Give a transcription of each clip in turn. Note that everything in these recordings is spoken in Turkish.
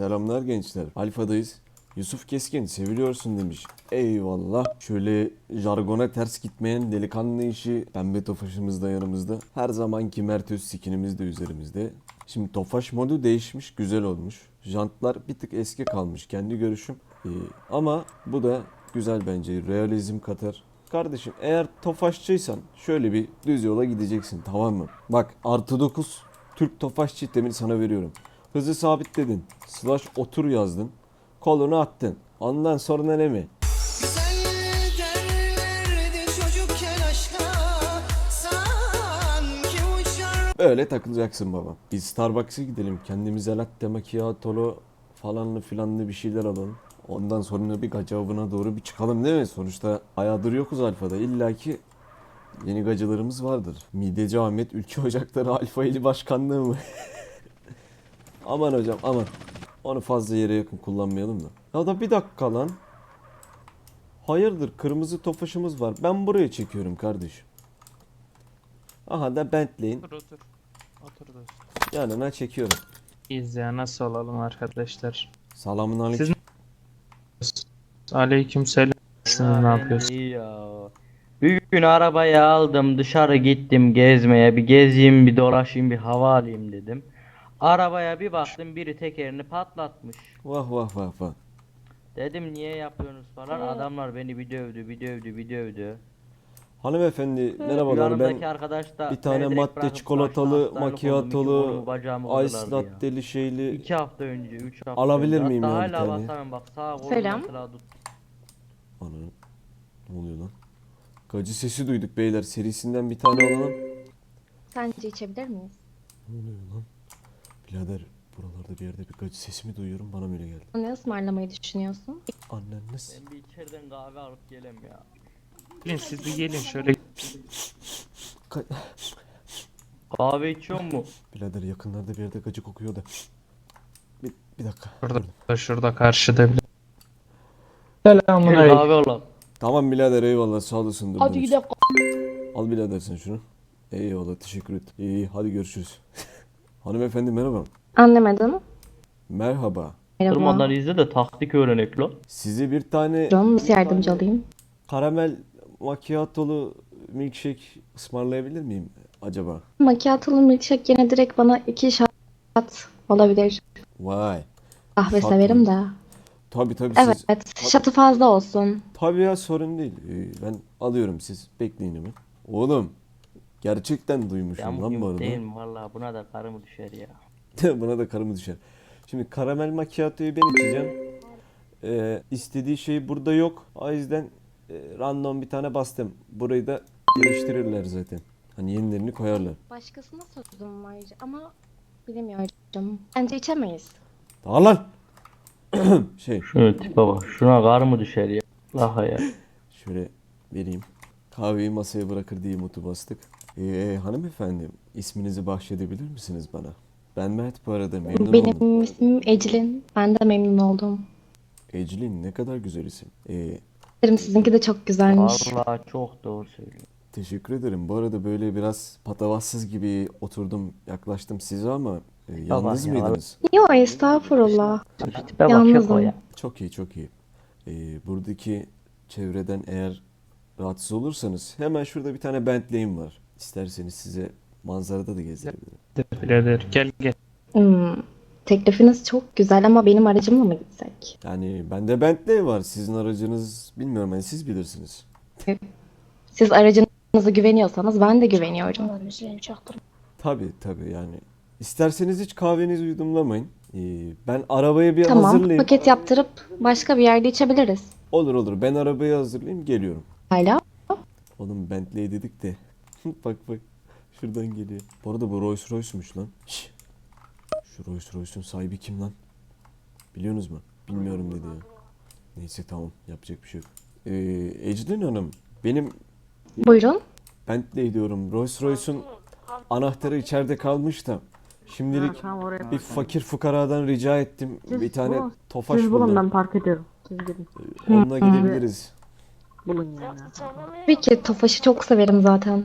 Selamlar gençler. Alfa'dayız. Yusuf Keskin seviliyorsun demiş. Eyvallah. Şöyle jargona ters gitmeyen delikanlı işi pembe tofaşımız da yanımızda. Her zamanki Mert Öz skinimiz de üzerimizde. Şimdi tofaş modu değişmiş, güzel olmuş. Jantlar bir tık eski kalmış kendi görüşüm. Ee, ama bu da güzel bence. Realizm katar. Kardeşim eğer tofaşçıysan şöyle bir düz yola gideceksin tamam mı? Bak artı 9 Türk tofaş çitemini sana veriyorum. Hızı sabitledin. Slash otur yazdın. Kolunu attın. Ondan sonra ne mi? Öyle takılacaksın baba. Biz Starbucks'a gidelim. Kendimize latte macchiato'lu falanlı filanlı bir şeyler alalım. Ondan sonra bir gacavına doğru bir çıkalım değil mi? Sonuçta ayağıdır yokuz Alfa'da. İlla ki yeni gacılarımız vardır. Mideci Ahmet Ülke Ocakları Alfa ili başkanlığı mı? aman hocam aman. Onu fazla yere yakın kullanmayalım da. Ya da bir dakika lan. Hayırdır kırmızı tofaşımız var. Ben buraya çekiyorum kardeşim. Aha da Bentley'in Otur otur. Otur dostum. yanına çekiyorum. İyiyiz ya nasıl olalım arkadaşlar? Selamun aleyküm. Siz Aleyküm selam. Siz ne ben yapıyorsun? iyi ya. Bir gün arabayı aldım dışarı gittim gezmeye bir gezeyim bir dolaşayım bir hava alayım dedim. Arabaya bir baktım biri tekerini patlatmış. Vah vah vah vah. Dedim niye yapıyorsunuz falan adamlar beni bir dövdü bir dövdü bir dövdü. Hanımefendi merhabalar Yanımdaki ben arkadaş da bir tane beni direkt madde bırakıp çikolatalı, kaçtı, hastaneye kolumu, iki macchiatolu, kolumu, bacağımı ice ya. latte'li şeyli İki hafta önce, üç hafta Alabilir önce. miyim Hatta ya bir hala tane? basamıyorum bak sağ kolum Selam. mesela tut. Ne oluyor lan? Gacı sesi duyduk beyler serisinden bir tane alalım. Sence içebilir miyiz? Ne oluyor lan? Birader buralarda bir yerde bir gacı sesi mi duyuyorum bana mı öyle geldi? Ne ısmarlamayı düşünüyorsun? Anneniz. Ben bir içeriden kahve alıp gelem ya. Gelin siz bir gelin şöyle. Ka- Kahve içiyor mu? Birader yakınlarda bir yerde gacı kokuyor da. Bir, bir dakika. Şurada, şurada karşıda bir. Gel kahve alalım. Tamam birader eyvallah sağ olasın. Hadi gidelim. Al birader sen şunu. Eyvallah teşekkür et. İyi hadi görüşürüz. Hanımefendi merhaba. Anlamadım. Merhaba. Durmadan Merhaba. izle de taktik öğrenek lo. Size bir tane Canım nasıl yardımcı olayım? karamel macchiato'lu milkshake ısmarlayabilir miyim acaba? Macchiato'lu milkshake yine direkt bana iki shot olabilir. Vay. Kahve severim mı? de. Tabii tabii Evet, siz. shot'ı fazla olsun. Tabii ya sorun değil. Ee, ben alıyorum siz bekleyin hemen. Oğlum gerçekten duymuşum lan bu Yamuk arada. değil mi valla buna da karımı düşer ya. Buna da karımı düşer. Şimdi karamel macchiato'yu ben içeceğim. Ee, istediği şey burada yok. O yüzden e, random bir tane bastım. Burayı da geliştirirler zaten. Hani yenilerini koyarlar. Başkasına sözüm var ama bilemiyorum. Bence içemeyiz. Daha lan. şey Şunu tipe bak şuna karımı düşer ya. Laha ya. şöyle vereyim. Kahveyi masaya bırakır diye mutu bastık. Ee, hanımefendi isminizi bahşedebilir misiniz bana? Ben Mert bu arada memnun oldum. Benim ismim Eclin. Ben de memnun oldum. Eclin ne kadar güzel isim. Ee, Derim sizinki de çok güzelmiş. Valla çok doğru söylüyor. teşekkür ederim. Bu arada böyle biraz patavatsız gibi oturdum yaklaştım size ama e, yalnız ya. mıydınız? Yok estağfurullah. Şu tipe bak Yalnızım. Ya. Çok iyi çok iyi. Ee, buradaki çevreden eğer rahatsız olursanız hemen şurada bir tane Bentley'im var. İsterseniz size manzarada da gezdirebilirim. Birader gel gel. Hmm, teklifiniz çok güzel ama benim aracımla mı gitsek? Yani bende Bentley var. Sizin aracınız bilmiyorum yani siz bilirsiniz. Siz aracınıza güveniyorsanız ben de güveniyorum. Tabii tabii yani. İsterseniz hiç kahvenizi yudumlamayın. Ee, ben arabayı bir Tamam, hazırlayayım. paket yaptırıp başka bir yerde içebiliriz. Olur olur. Ben arabayı hazırlayayım geliyorum. Hala. Oğlum Bentley dedik de. bak bak. Şuradan geliyor. Bu arada bu Rolls Royce'muş lan. Şş. Şu Rolls Royce'un sahibi kim lan? Biliyorsunuz mu? Bilmiyorum dedi ya. Neyse tamam. Yapacak bir şey yok. Ee, Ecrin Hanım. Benim Buyurun. Bentley diyorum. Rolls Royce'un anahtarı içeride kalmış da. Şimdilik bir fakir fukaradan rica ettim. Siz bir tane bulun. tofaş Siz bulun buldum. ben park ediyorum. Siz gidin. Onunla gidebiliriz. Bulun yani. Peki Tofaş'ı çok severim zaten.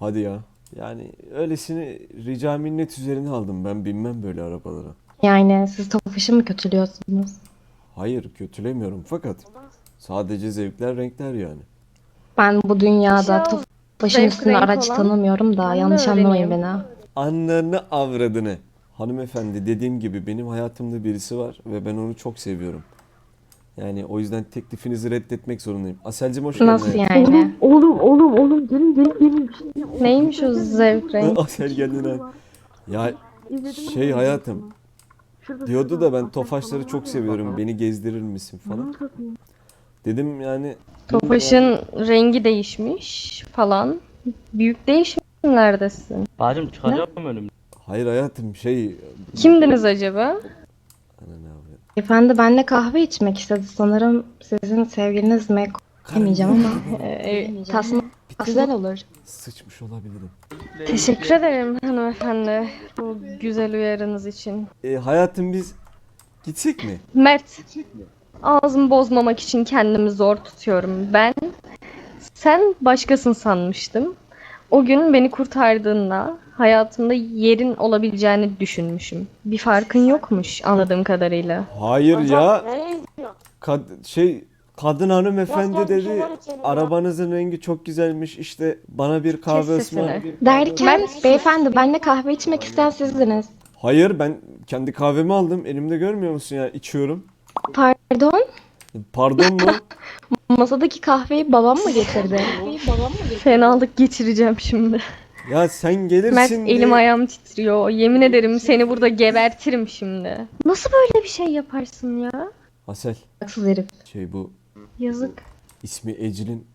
Hadi ya. Yani öylesini rica minnet üzerine aldım. Ben binmem böyle arabalara. Yani siz Tofaş'ı mı kötülüyorsunuz? Hayır kötülemiyorum fakat sadece zevkler renkler yani. Ben bu dünyada Şey, Tofaş'ın zevk üstüne renk araç olan. tanımıyorum da yanlış anlamayın öğreneyim. beni. Anlarını avradını. Hanımefendi dediğim gibi benim hayatımda birisi var ve ben onu çok seviyorum. Yani o yüzden teklifinizi reddetmek zorundayım. Aselcim hoş geldin. Nasıl yani? Oğlum oğlum oğlum gelin gelin gelin. Neymiş o zevk renk? Asel geldin ha. Ya şey hayatım diyordu da ben tofaşları çok seviyorum. Beni gezdirir misin falan. Dedim yani Tofaş'ın rengi değişmiş falan. Büyük değişimlerdesin. Bacım çıkacağım önümden. hayır hayatım şey Kimdiniz acaba? Ana ne Efendi benimle kahve içmek istedi. Sanırım sizin sevgiliniz mi? Demeyeceğim ama. Ee, Tasma güzel olur. Sıçmış olabilirim. teşekkür ederim hanımefendi bu güzel uyarınız için. E, hayatım biz gitsek mi? Mert, ağzımı bozmamak için kendimi zor tutuyorum. Ben, sen başkasın sanmıştım. O gün beni kurtardığında hayatımda yerin olabileceğini düşünmüşüm. Bir farkın yokmuş anladığım kadarıyla. Hayır ya. Kad- şey kadın hanımefendi dedi. Arabanızın rengi çok güzelmiş. İşte bana bir kahve Kes ısmar. sesini. Derken beyefendi benimle kahve içmek isteyen sizdiniz. Hayır ben kendi kahvemi aldım. Elimde görmüyor musun ya? içiyorum. Pardon? Pardon mu? Masadaki kahveyi babam mı getirdi? Fenalık geçireceğim şimdi. ya sen gelirsin Mert diye- elim ayağım titriyor. Yemin ederim seni burada gebertirim şimdi. Nasıl böyle bir şey yaparsın ya? Asel Haksız herif. şey bu Yazık. ismi Ecrin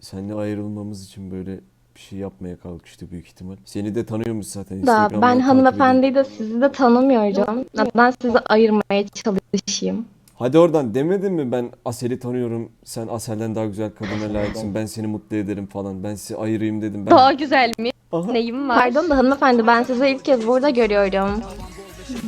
seninle ayrılmamız için böyle bir şey yapmaya kalkıştı büyük ihtimal. Seni de tanıyormuş zaten. Da Instagram'dan ben takip hanımefendiyi de sizi de tanımıyorum. Ben sizi ayırmaya çalışayım. Hadi oradan demedin mi ben Asel'i tanıyorum. Sen Asel'den daha güzel kadına layıksın. Ben seni mutlu ederim falan. Ben sizi ayırayım dedim. Ben... Daha güzel mi? Aha. Neyim var? Pardon da hanımefendi ben sizi ilk kez burada görüyorum.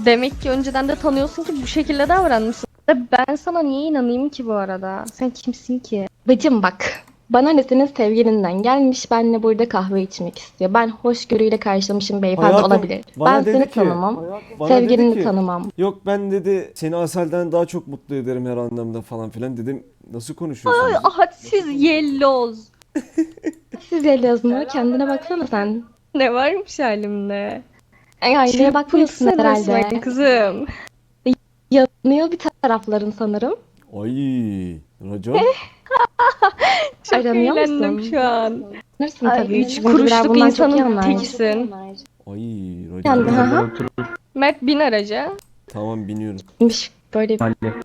Demek ki önceden de tanıyorsun ki bu şekilde davranmışsın. Ben sana niye inanayım ki bu arada? Sen kimsin ki? Bacım bak. Bana ne senin sevgilinden gelmiş benimle burada kahve içmek istiyor. Ben hoşgörüyle karşılamışım beyefendi Hayatım, olabilir. bana Ben dedi seni ki- tanımam. Bana dedi Sevgilini ki, tanımam. Yok ben dedi seni Asel'den daha çok mutlu ederim her anlamda falan filan dedim. Nasıl konuşuyorsunuz? Hadsiz yelloz. Siz yazma kendine baksana sen. Ne varmış halimde? Ay, Aynaya bakmıyorsun Çırpınsın herhalde. resmen kızım. Yanıyor bir tarafların sanırım. Ay, racon. Çok Aranıyor eğlendim musun? şu an. Ay, tabii. üç kuruşluk insanın tekisin. Ay, Yani, hı hı. Mert bin araca. Tamam biniyorum. Kimmiş Böyle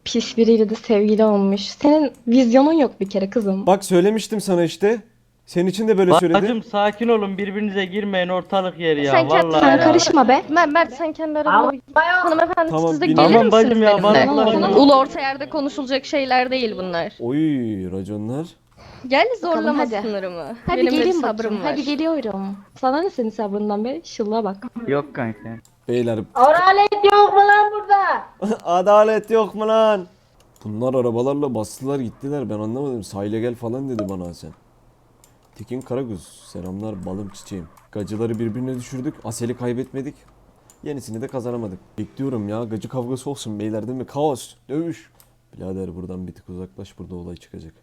pis biriyle de sevgili olmuş. Senin vizyonun yok bir kere kızım. Bak söylemiştim sana işte. Senin için de böyle söyledim. Bacım sakin olun birbirinize girmeyin ortalık yeri ya Sen kend- vallahi Sen ya. karışma be. Mert, Mert sen kendi arabana bir... Hanımefendi Tamam, siz de gelir Tamam misiniz bacım ya, benimle? bana bulaşma. Ulu orta yerde konuşulacak şeyler değil bunlar. Oy, raconlar. Gel zorlama hadi. sınırımı. Hadi Benim gelin sabrım bakayım. var. Hadi geliyorum. Sana ne senin sabrından be? Şılla bak. Yok kanka. Beyler. Adalet yok mu lan burada? Adalet yok mu lan? Bunlar arabalarla bastılar gittiler ben anlamadım. Sahile gel falan dedi bana Hasan. Tekin Karagöz. Selamlar balım çiçeğim. Gacıları birbirine düşürdük. Asel'i kaybetmedik. Yenisini de kazanamadık. Bekliyorum ya. Gacı kavgası olsun beyler değil mi? Kaos. Dövüş. Birader buradan bir tık uzaklaş. Burada olay çıkacak.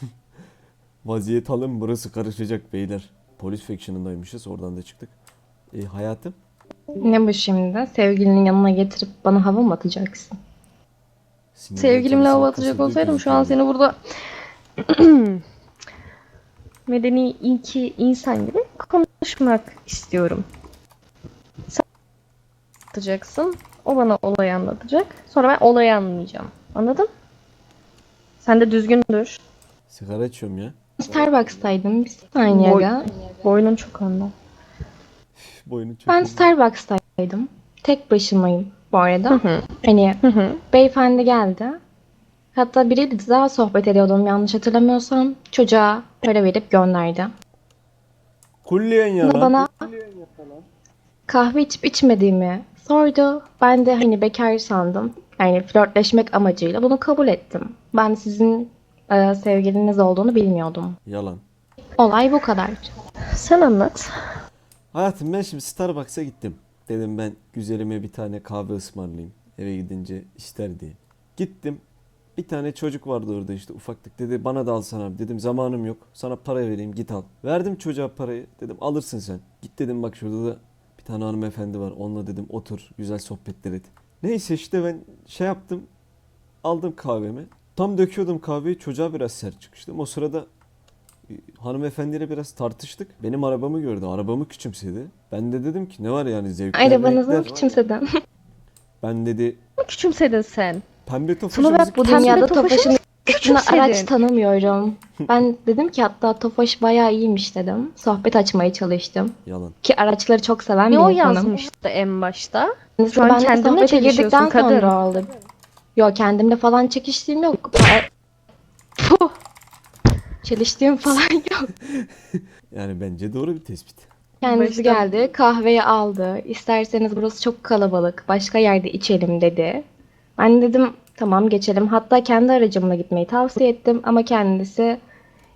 Vaziyet alın. Burası karışacak beyler. Polis faction'ındaymışız. Oradan da çıktık. E, hayatım. Ne bu şimdi? Sevgilinin yanına getirip bana hava mı atacaksın? Sinirler Sevgilimle hava atacak olsaydım şu an seni burada medeni iki insan gibi konuşmak istiyorum. Sen atacaksın, o bana olayı anlatacak. Sonra ben olayı anlayacağım. Anladın? Sen de düzgün dur. Sigara içiyorum ya. Starbucks'taydım. Bir saniye Boy- aga. Boynun çok anla. Boynu çok Ben. Starbucks'taydım. Tek başımayım bu arada. hı. Hani Hı hı. beyefendi geldi. Hatta biriyle daha sohbet ediyordum yanlış hatırlamıyorsam. Çocuğa para verip gönderdi. Kulliyen ya lan. Bana kahve içip içmediğimi sordu. Ben de hani bekar sandım. Yani flörtleşmek amacıyla bunu kabul ettim. Ben sizin e, sevgiliniz olduğunu bilmiyordum. Yalan. Olay bu kadar. Sen anlat. Hayatım ben şimdi Starbucks'a gittim. Dedim ben güzelime bir tane kahve ısmarlayayım. eve gidince ister diye. Gittim. Bir tane çocuk vardı orada işte ufaklık dedi bana da alsana abi dedim zamanım yok sana para vereyim git al. Verdim çocuğa parayı dedim alırsın sen. Git dedim bak şurada da bir tane hanımefendi var onunla dedim otur güzel sohbetler et. Neyse işte ben şey yaptım aldım kahvemi. Tam döküyordum kahveyi çocuğa biraz sert çıkıştım. O sırada e, hanımefendiyle biraz tartıştık. Benim arabamı gördü. Arabamı küçümsedi. Ben de dedim ki ne var yani zevkler Arabanızı mı küçümsedin? Ben dedi Ne küçümsedin sen? Pembe Sana tofaşımızı bak bu Bu Pembe dünyada Tofaş'ı Tofaş'ın üstüne araç tanımıyorum. Ben dedim ki hatta Tofaş bayağı iyiymiş dedim. Sohbet açmaya çalıştım. Yalan. Ki araçları çok seven Ne bir o insanım. yazmıştı en başta? Şu an benimle kendinle sohbete girdikten çelişiyorsun kadın. sonra oldu. Yok kendimle falan çekiştiğim yok. Pa- Puh. Çeliştiğim falan yok. Yani bence doğru bir tespit. Kendisi Başta- geldi kahveyi aldı. İsterseniz burası çok kalabalık. Başka yerde içelim dedi. Ben dedim tamam geçelim. Hatta kendi aracımla gitmeyi tavsiye ettim. Ama kendisi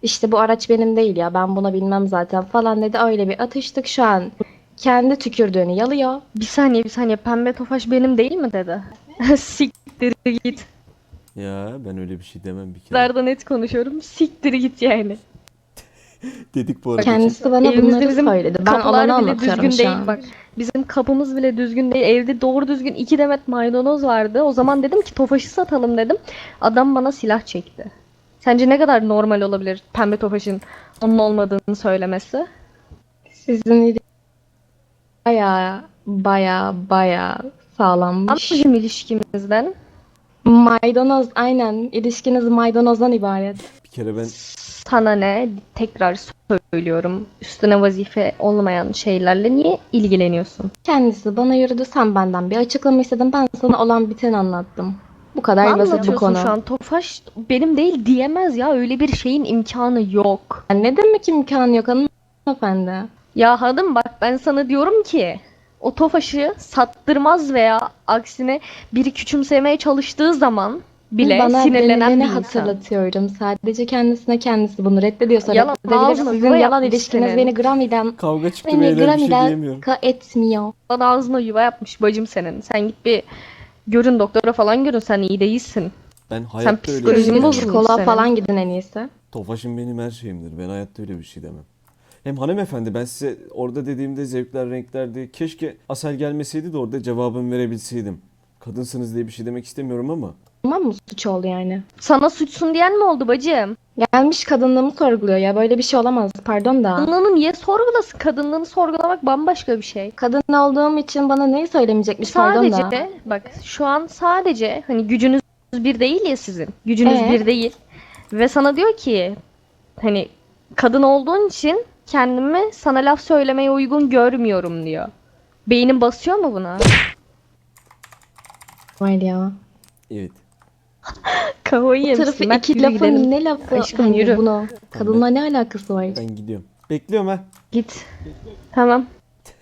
işte bu araç benim değil ya ben buna bilmem zaten falan dedi. Öyle bir atıştık şu an. Kendi tükürdüğünü yalıyor. Bir saniye bir saniye pembe tofaş benim değil mi dedi. Siktir git. Ya ben öyle bir şey demem bir kere. Zarda net konuşuyorum. Siktir git yani. Dedik bu arada. Kendisi bana Evimizde bunları bizim söyledi. Ben Kapılar olanı bile anlatıyorum düzgün şu değil bak. Bizim kapımız bile düzgün değil. Evde doğru düzgün iki demet maydanoz vardı. O zaman dedim ki tofaşı satalım dedim. Adam bana silah çekti. Sence ne kadar normal olabilir pembe tofaşın onun olmadığını söylemesi? Sizin baya baya baya sağlammış. Anlayışım ilişkimizden. Maydanoz aynen. İlişkiniz maydanozdan ibaret. Bir kere ben Sana ne? Tekrar söylüyorum. Üstüne vazife olmayan şeylerle niye ilgileniyorsun? Kendisi bana yürüdü sen benden bir açıklama istedim. Ben sana olan biteni anlattım. Bu kadar Ne basit bu anlatıyorsun konu. şu an? Tofaş benim değil diyemez ya. Öyle bir şeyin imkanı yok. Ya Ne demek imkanı yok hanımefendi? Ya hanım bak ben sana diyorum ki o tofaşı sattırmaz veya aksine biri küçümsemeye çalıştığı zaman bile Bana sinirlenen denileni bir insan. hatırlatıyorum. Sadece kendisine kendisi bunu reddediyorsa Yalan, reddedebilir. ağzına Sizin yuva yalan yapmış ilişkiniz senin. beni gram kavga çıktı beni beyler gram bir şey diyemiyorum. ka- etmiyor. Bana ağzına yuva yapmış bacım senin. Sen git bir görün doktora falan görün sen iyi değilsin. Ben hayatta öyle bir şey psikolojin demem. bozulmuş. Psikoloğa senin. falan gidin en iyisi. Tofaşım benim her şeyimdir. Ben hayatta öyle bir şey demem. Hem hanımefendi ben size orada dediğimde zevkler renklerdi. Keşke Asel gelmeseydi de orada cevabımı verebilseydim. Kadınsınız diye bir şey demek istemiyorum ama. Tamam mı suç oldu yani? Sana suçsun diyen mi oldu bacım? Gelmiş kadınlığımı sorguluyor ya böyle bir şey olamaz pardon da. Kadınlığını niye sorgulasın? Kadınlığını sorgulamak bambaşka bir şey. Kadın olduğum için bana neyi söylemeyecekmiş pardon da. Sadece bak şu an sadece hani gücünüz bir değil ya sizin. Gücünüz Ee? bir değil. Ve sana diyor ki hani kadın olduğun için kendimi sana laf söylemeye uygun görmüyorum diyor. Beynin basıyor mu buna? Var ya. Evet. Kafayı Bu yemişsin. tarafı Mert, iki yürü lafın gidelim. ne lafı Aşkım, hani yürü. bunu kadınla ne alakası var? Ben gidiyorum. Bekliyorum ha. Git. Tamam.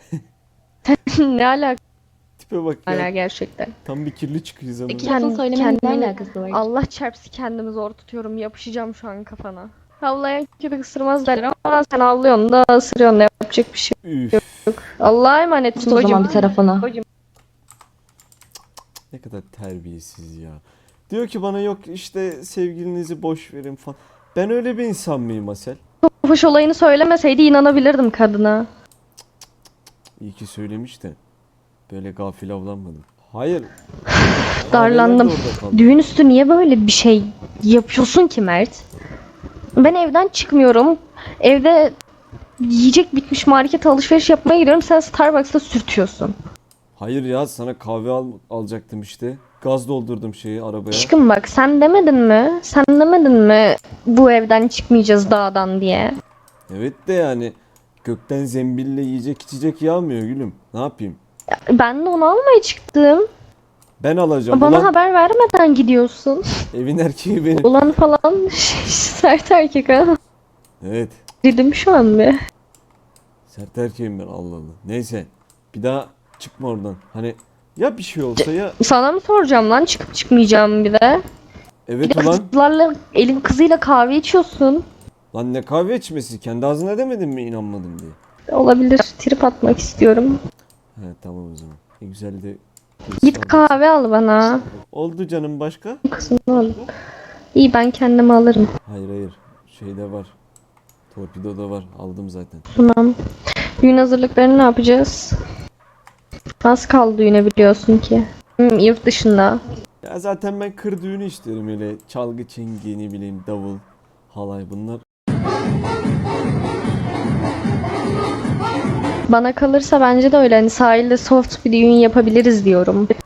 ne alaka Tipe bak ya. gerçekten. Tam bir kirli çıkıyoruz ama. Lafın söylemenin ne kendimi- alakası var? Allah çarpsın kendimi zor tutuyorum. Yapışacağım şu an kafana. Havlayan köpek ısırmaz derler ama sen havlıyorsun da ısırıyorsun da yapacak bir şey Üf. yok. Allah'a emanetsin Tut o zaman bir tarafına. Ne kadar terbiyesiz ya. Diyor ki bana yok işte sevgilinizi boş verin falan. Ben öyle bir insan mıyım Asel? Tofaş olayını söylemeseydi inanabilirdim kadına. İyi ki söylemiş de. Böyle gafil avlanmadım. Hayır. Darlandım. Kahveler de orada kaldı. Düğün üstü niye böyle bir şey yapıyorsun ki Mert? Ben evden çıkmıyorum. Evde yiyecek bitmiş market alışveriş yapmaya gidiyorum. Sen Starbucks'ta sürtüyorsun. Hayır ya sana kahve al alacaktım işte. Gaz doldurdum şeyi arabaya. Aşkım bak sen demedin mi? Sen demedin mi bu evden çıkmayacağız dağdan diye? Evet de yani gökten zembille yiyecek içecek yağmıyor gülüm. Ne yapayım? Ben de onu almaya çıktım. Ben alacağım. Bana Ulan haber vermeden gidiyorsun. evin erkeği benim. Ulan falan sert erkek ha. Evet. Dedim şu an bir. Sert erkeğim ben Allah Allah. Neyse. Bir daha çıkma oradan. Hani ya bir şey olsa ya. Sana mı soracağım lan çıkıp çıkmayacağım bir de? Bir Evet de ulan. kızlarla elin kızıyla kahve içiyorsun. Lan ne kahve içmesi? Kendi ağzına demedin mi inanmadım diye. Olabilir. Trip atmak istiyorum. He tamam o zaman. Ne güzel de Git kahve al bana. Oldu canım başka? Kızım olur. İyi ben kendimi alırım. Hayır hayır. Şeyde var. Torpidoda var. Aldım zaten. Tamam. Düğün hazırlıklarını ne yapacağız? Az kaldı düğüne biliyorsun ki. Hmm, yurt dışında. Ya zaten ben kır düğünü isterim öyle. Çalgı, çengi, ne bileyim davul, halay bunlar. Bana kalırsa bence de öyle. Hani sahilde soft bir düğün yapabiliriz diyorum.